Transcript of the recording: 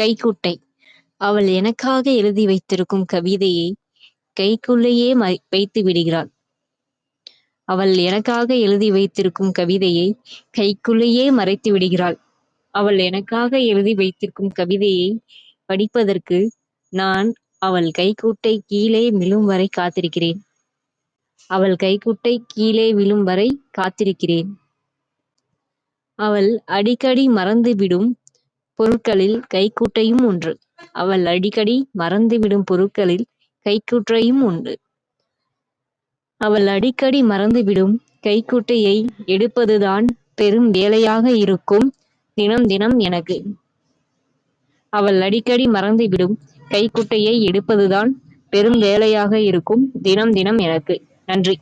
கைக்குட்டை அவள் எனக்காக எழுதி வைத்திருக்கும் கவிதையை கைக்குள்ளேயே வைத்து விடுகிறாள். அவள் எனக்காக எழுதி வைத்திருக்கும் கவிதையை கைக்குள்ளேயே மறைத்து விடுகிறாள். அவள் எனக்காக எழுதி வைத்திருக்கும் கவிதையை படிப்பதற்கு நான் அவள் கைக்குட்டை கீழே விழும் வரை காத்திருக்கிறேன். அவள் கைக்குட்டை கீழே விழும் வரை காத்திருக்கிறேன். அவள் அடிக்கடி மறந்துவிடும் பொருட்களில் கைக்குட்டையும் ஒன்று அவள் அடிக்கடி மறந்துவிடும் பொருட்களில் கைக்குட்டையும் உண்டு. அவள் அடிக்கடி மறந்துவிடும் கைக்குட்டையை எடுப்பதுதான் பெரும் வேலையாக இருக்கும் தினம் தினம் எனக்கு. அவள் அடிக்கடி மறந்துவிடும் கைக்குட்டையை எடுப்பதுதான் பெரும் வேலையாக இருக்கும் தினம் தினம் எனக்கு. நன்றி.